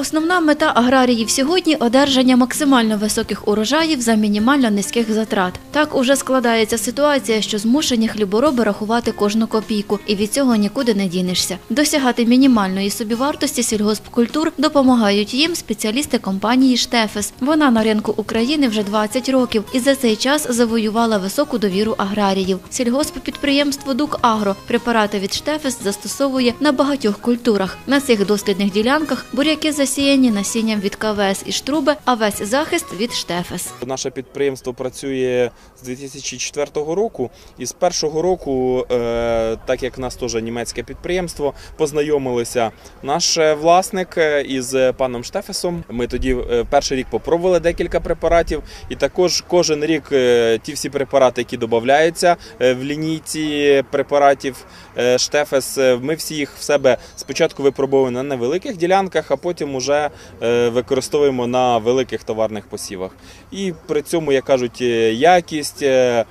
Основна мета аграріїв сьогодні одержання максимально високих урожаїв за мінімально низьких затрат. Так уже складається ситуація, що змушені хлібороби рахувати кожну копійку, і від цього нікуди не дінешся. Досягати мінімальної собівартості сільгоспкультур допомагають їм спеціалісти компанії Штефес. Вона на ринку України вже 20 років і за цей час завоювала високу довіру аграріїв. Сільгосппідприємство Дук Агро препарати від Штефес застосовує на багатьох культурах. На цих дослідних ділянках буряки засіяні насінням від КВС і штруби, а весь захист від Штефес. Наше підприємство працює з 2004 року, і з першого року, е, так як в нас теж німецьке підприємство, познайомилися наш е, власник е, із паном Штефесом. Ми тоді перший рік попробували декілька препаратів, і також кожен рік ті всі препарати, які додаються в лінійці препаратів Штефес, ми всі їх в себе спочатку випробовуємо на невеликих ділянках, а потім уже е, використовуємо на великих товарних посівах. І при цьому, як кажуть, е, якість, е,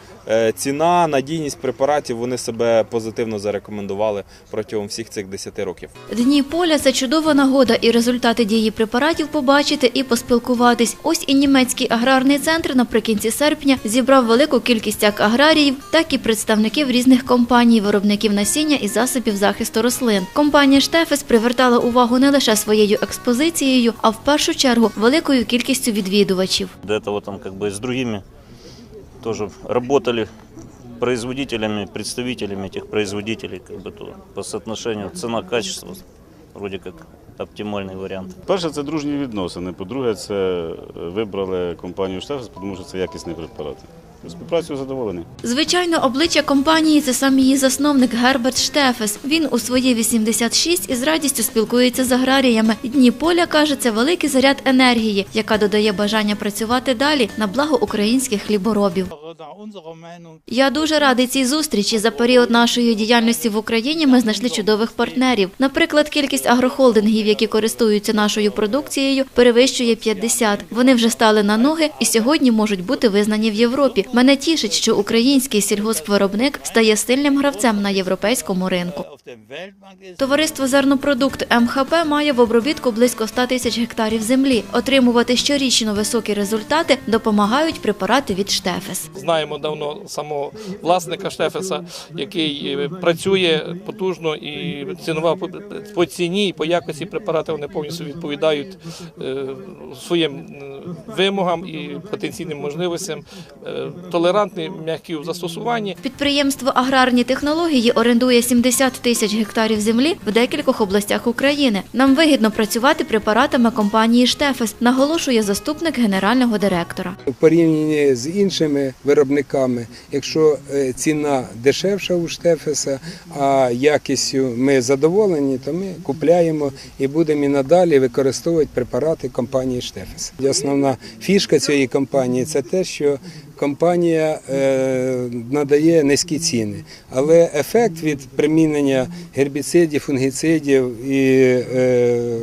ціна, надійність препаратів вони себе позитивно зарекомендували протягом всіх цих 10 років. Дні поля це чудова нагода і результати дії препаратів побачити і поспілкуватись. Ось і німецький аграрний центр наприкінці серпня зібрав велику кількість як аграріїв, так і представників різних компаній, виробників насіння і засобів захисту рослин. Компанія Штефес привертала увагу не лише своєю експозицією, а в першу чергу великою кількістю відвідувачів. До этого там бы с другими тоже работали производителями, представителями этих производителей, как бы то по соотношению цена-качество вроде как оптимальный вариант. Перше, це дружні відносини. По-друге, це е, вибрали компанію Штефс, тому що це якісні препарати. Співпрацю задоволені. Звичайно, обличчя компанії це сам її засновник Герберт Штефес. Він у свої 86 із радістю спілкується з аграріями. Дні поля каже, це великий заряд енергії, яка додає бажання працювати далі на благо українських хліборобів. Я дуже радий цій зустрічі. За період нашої діяльності в Україні ми знайшли чудових партнерів. Наприклад, кількість агрохолдингів, які користуються нашою продукцією, перевищує 50. Вони вже стали на ноги і сьогодні можуть бути визнані в Європі. Мене тішить, що український сільгоспвиробник стає сильним гравцем на європейському ринку. Товариство «Зернопродукт МХП має в обробітку близько 100 тисяч гектарів землі. Отримувати щорічно високі результати допомагають препарати від Штефес. знаємо давно самого власника Штефеса, який е, працює потужно і цінова по- по ціні і по якості препарати вони повністю відповідають е, своїм е, вимогам і потенційним можливостям. Толерантні, м'які в застосуванні. Підприємство Аграрні технології орендує 70 тисяч гектарів землі в декількох областях України. Нам вигідно працювати препаратами компанії Штефес, наголошує заступник генерального директора. В порівнянні з іншими виробниками, якщо е, ціна дешевша у Штефеса, а якістю ми задоволені, то ми купляємо і будемо і надалі використовувати препарати компанії Штефес. Основна фішка цієї компанії це те, що компанія е, надає низькі ціни, але ефект від примінення гербіцидів, фунгіцидів і е,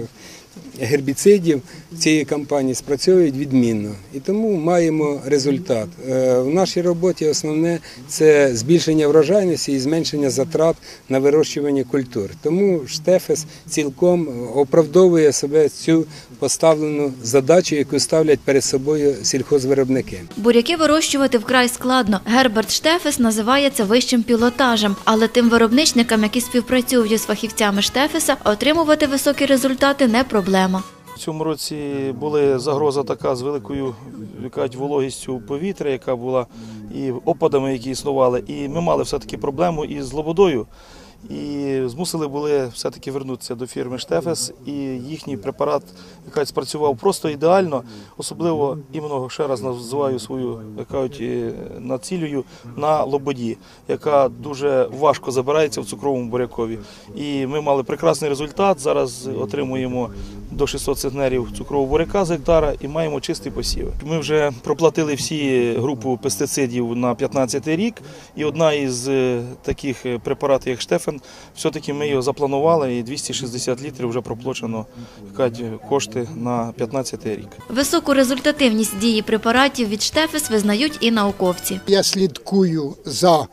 гербіцидів цієї компанії спрацьовують відмінно. І тому маємо результат. Е, В нашій роботі основне це збільшення врожайності і зменшення затрат на вирощування культур. Тому Штефес цілком оправдовує себе цю поставлену задачу, яку ставлять перед собою сільхозвиробники. Буряки вирощувати вкрай складно. Герберт Штефес називає це вищим пілотажем, але тим виробничникам, які співпрацюють з фахівцями Штефеса, отримувати високі результати не проблема. В цьому році була загроза така з великою якать, вологістю повітря, яка була, і опадами, які існували. І ми мали все-таки проблему із лободою. І змусили були все-таки вернутися до фірми Штефес, і їхній препарат якась спрацював просто ідеально, особливо іменно ще раз називаю свою е, націлюю на лободі, яка дуже важко забирається в цукровому бурякові. І ми мали прекрасний результат. Зараз отримуємо до 600 центнерів цукрового буряка з гектара і маємо чистий посів. Ми вже проплатили всі групу пестицидів на 15 рік, і одна із е, таких е, препаратів, як Штефен, все-таки ми його запланували, і 260 літрів вже проплачено кошти на 15 рік. Високу результативність дії препаратів від Штефес визнають і науковці. Я слідкую за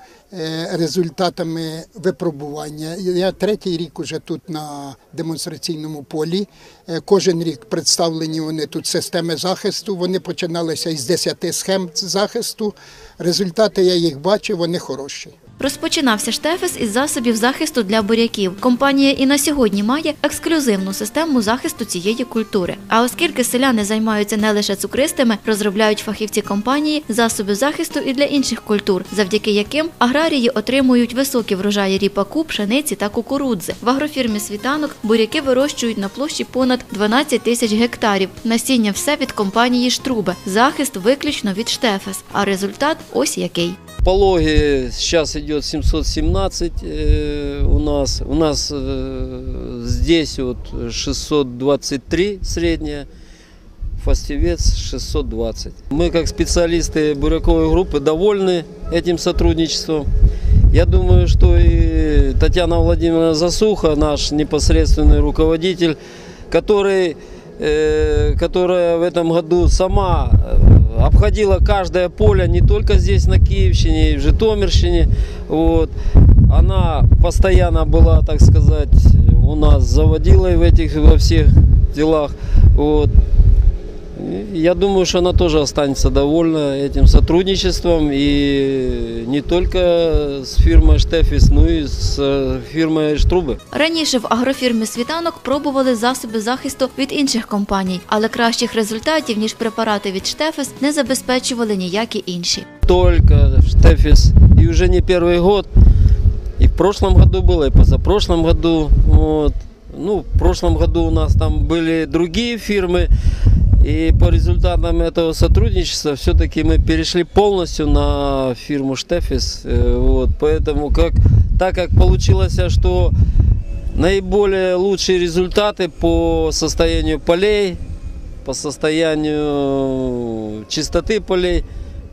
результатами випробування. Я третій рік уже тут на демонстраційному полі. Е, Кожен рік представлені вони тут системи захисту. Вони починалися із 10 схем захисту. Результати я їх бачу, вони хороші. Розпочинався штефес із засобів захисту для буряків. Компанія і на сьогодні має ексклюзивну систему захисту цієї культури. А оскільки селяни займаються не лише цукристими, розробляють фахівці компанії засоби захисту і для інших культур, завдяки яким аграрії отримують високі врожаї ріпаку, пшениці та кукурудзи. В агрофірмі світанок буряки вирощують на площі понад 12 тисяч гектарів. Насіння все від компанії Штрубе. Захист виключно від штефес. А результат ось який. Пологи сейчас идет 717 э, у нас. У нас э, здесь вот 623 средняя, фастивец 620. Мы как специалисты буряковой группы довольны этим сотрудничеством. Я думаю, что и Татьяна Владимировна Засуха, наш непосредственный руководитель, который, э, которая в этом году сама э, обходила каждое поле, не только здесь на Киевщине, и в Житомирщине. Вот. Она постоянно была, так сказать, у нас заводила в этих во всех делах. Вот. И Я думаю, что она тоже останется довольна этим сотрудничеством и не только с фирмой Штефис, но и с э, фирмой Штрубы. Раніше в агрофірмі світанок пробували засоби захисту від інших компаній, але кращих результатів ніж препарати від штефес не забезпечували ніякі інші. Только Штефис. И уже не первый год. И в прошлом году было, и позапрошлом году. Вот. Ну, в прошлом году у нас там были другие фирмы. И по результатам этого сотрудничества все-таки мы перешли полностью на фирму Штефис. Э, Вот. Поэтому как, так как получилось, что наиболее лучшие результаты по состоянию полей, по состоянию чистоты полей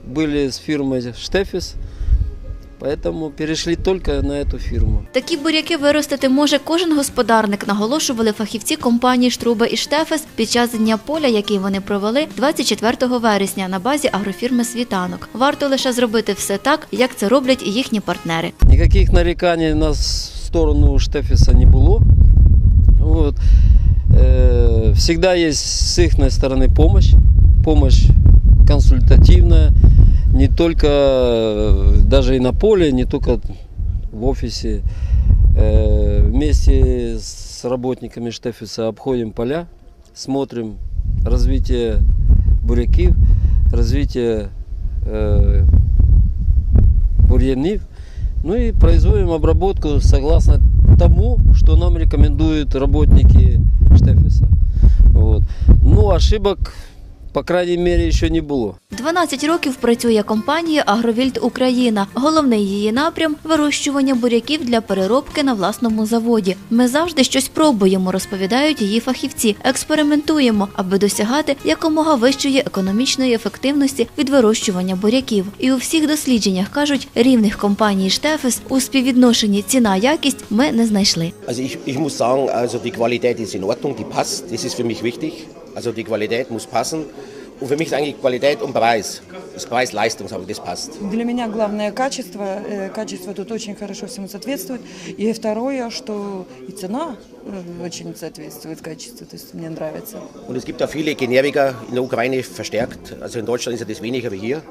были с фирмой Штефис. Поэтому перешли только на эту фирму. Такі буряки виростити може кожен господарник, наголошували фахівці компанії Штрубе і Штефес під час дня поля, який вони провели 24 вересня на базі агрофірми Світанок. Варто лише зробити все так, як це роблять і їхні партнери. Никаких нареканий на с- сторону Штефиса не было. Вот. Э, Всегда есть с их стороны помощь. Помощь консультативная. Не только э, даже и на поле, не только в офисе. Э, Вместе с работниками Штефиса обходим поля, смотрим развитие буряків, развитие э, бурьянів. Ну и производим обработку согласно тому, что нам рекомендуют работники Штефиса. Вот. Ну, ошибок, по крайней мере, еще не было. 12 років працює компанія Агровільд Україна. Головний її напрям вирощування буряків для переробки на власному заводі. Ми завжди щось пробуємо, розповідають її фахівці. Експериментуємо, аби досягати якомога вищої економічної ефективності від вирощування буряків. І у всіх дослідженнях кажуть, рівних компаній Штефес у співвідношенні ціна-якість ми не знайшли. Also ich, ich muss sagen, also die Qualität ist in Ordnung, die passt, das ist für mich wichtig. Also die Qualität muss passen. Und für mich ist eigentlich Qualität und Preis. Das Preis-Leistung, sage ich, das passt. Для меня главное качество. Э, Качество тут очень хорошо всему соответствует. И второе, что и цена э, очень соответствует качеству. То есть мне нравится. Und es gibt auch viele Generika in der Ukraine verstärkt. Also in Deutschland ist ja das weniger wie hier.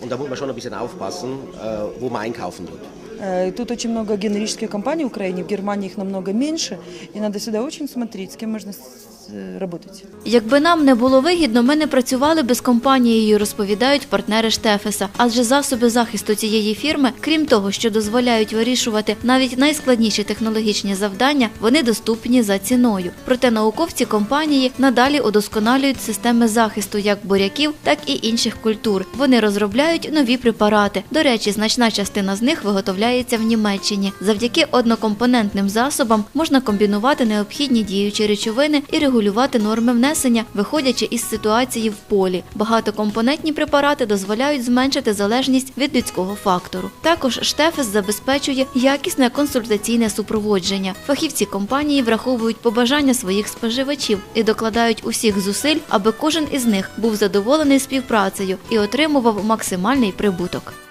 Und da muss man schon ein bisschen aufpassen, äh, wo man einkaufen tut. Э, Тут очень много генерических компаний в Украине, в Германии их намного меньше. И надо всегда очень смотреть, с кем можно э, работать. Якби нам не було вигідно, ми не працювали би з компанією, розповідають партнери Штефеса. Адже засоби захисту цієї фірми, крім того, що дозволяють вирішувати навіть найскладніші технологічні завдання, вони доступні за ціною. Проте науковці компанії надалі удосконалюють системи захисту як буряків, так і інших культур. Вони розробляють нові препарати. До речі, значна частина з них виготовляється в Німеччині. Завдяки однокомпонентним засобам можна комбінувати необхідні діючі речовини і регулювати норми внесення, виходячи із ситуації в полі. Багатокомпонентні препарати дозволяють зменшити залежність від людського фактору. Також Штефес забезпечує якісне консультаційне супроводження. Фахівці компанії враховують побажання своїх споживачів і докладають усіх зусиль, аби кожен із них був задоволений співпрацею і отримував максимальний прибуток.